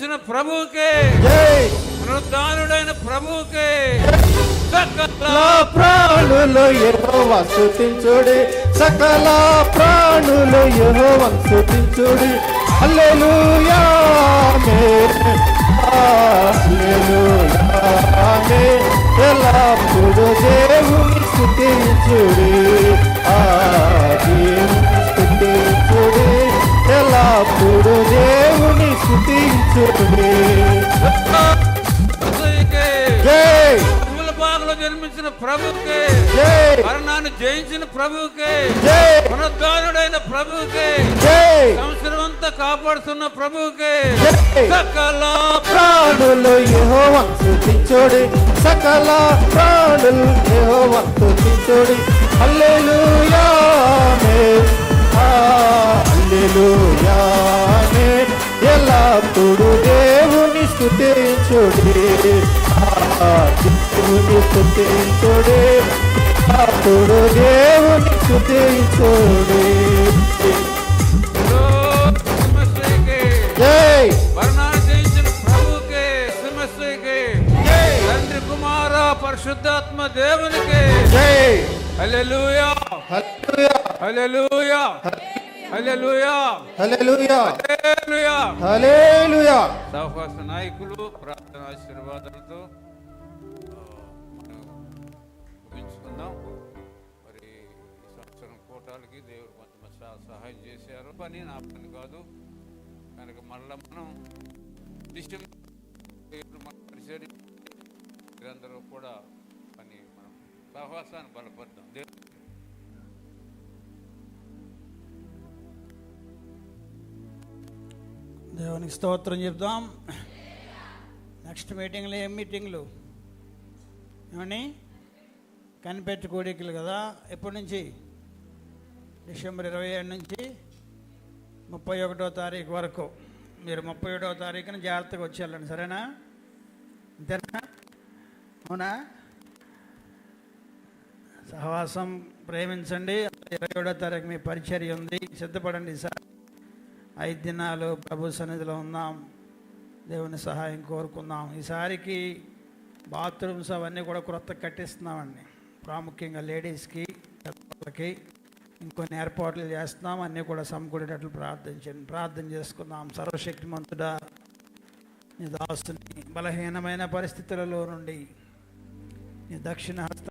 జన్మించిన ప్రభువుకే. జై. పునరుద్ధానుడైన ప్రభువుకే. ప్రాణులు సకల ప్రాణులు యెహోవా స్తుతించుడి. హల్లెలూయా ఎల్లప్పుడూ దేవుని స్తుతించుడి. ఆ పాకలో జన్మించిన ప్రభువుకే. జై. మరణాన్ని జయించిన ప్రభువుకే. జై. పునరుద్ధానుడైన ప్రభువుకే. జై. సంవత్సరం అంతా కాపాడుతున్న ప్రభువుకే. జై. సకల ప్రాణులు యెహోవా స్తుతించుడి సకల ప్రాణులు యెహోవా స్తుతించుడి హల్లెలూయా ఆమేన్. ఎల్లప్పుడూ దేవుని స్తుతించుడి ఆ, దేవుని స్తుతించుడి అప్పుడు దేవుని స్తుతించుడి సింహశ్రీకి జై కుమార పరిశుద్ధాత్మ దేవునికి జై హల్లెలూయా హల్లెలూయా హల్లెలూయా సహవాస నాయకులు ప్రార్థన ఆశీర్వాదాలతో ముగించుకుందాం. మరి ఈ సంవత్సరం కూటాలకి దేవుడు కొంత సహ- సహాయం చేశారు పని నా పని కాదు. కనుక మళ్ళా మనం డిసెంబర్ మన మీరందరూ కూడా పని మనం సహవాసాన్ని బలపడదాం దేవుడు దేవునికి స్తోత్రం చెప్దాం. నెక్స్ట్ మీటింగ్లో ఏం మీటింగ్లు ఏమని కనిపెట్టి కోడికలు కదా? ఎప్పటి నుంచి? డిసెంబర్ ఇరవై ఏడు నుంచి ముప్పై ఒకటో తారీఖు వరకు. మీరు ముప్పై ఏడవ తారీఖున జాగ్రత్తగా వచ్చేయాలండి సరేనా? అంతేనా? అవునా? సహవాసం ప్రేమించండి. ఇరవై ఏడో తారీఖు మీ పరిచర్య ఉంది. సిద్ధపడండి సార్. ఐదు దినాలు ప్రభు సన్నిధిలో ఉన్నాం. దేవుని సహాయం కోరుకుందాం. ఈసారికి బాత్రూమ్స్ అవన్నీ కూడా క్రొత్త కట్టిస్తున్నామండి. ప్రాముఖ్యంగా లేడీస్కి పెద్దవాళ్ళకి ఇంకొన్ని ఏర్పాట్లు చేస్తున్నాం. అన్నీ కూడా సమకూడేటట్లు ప్రార్థించండి ప్రార్థన చేసుకుందాం. సర్వశక్తిమంతుడా నీ దాసుని బలహీనమైన పరిస్థితులలో నుండి నీ దక్షిణ హస్త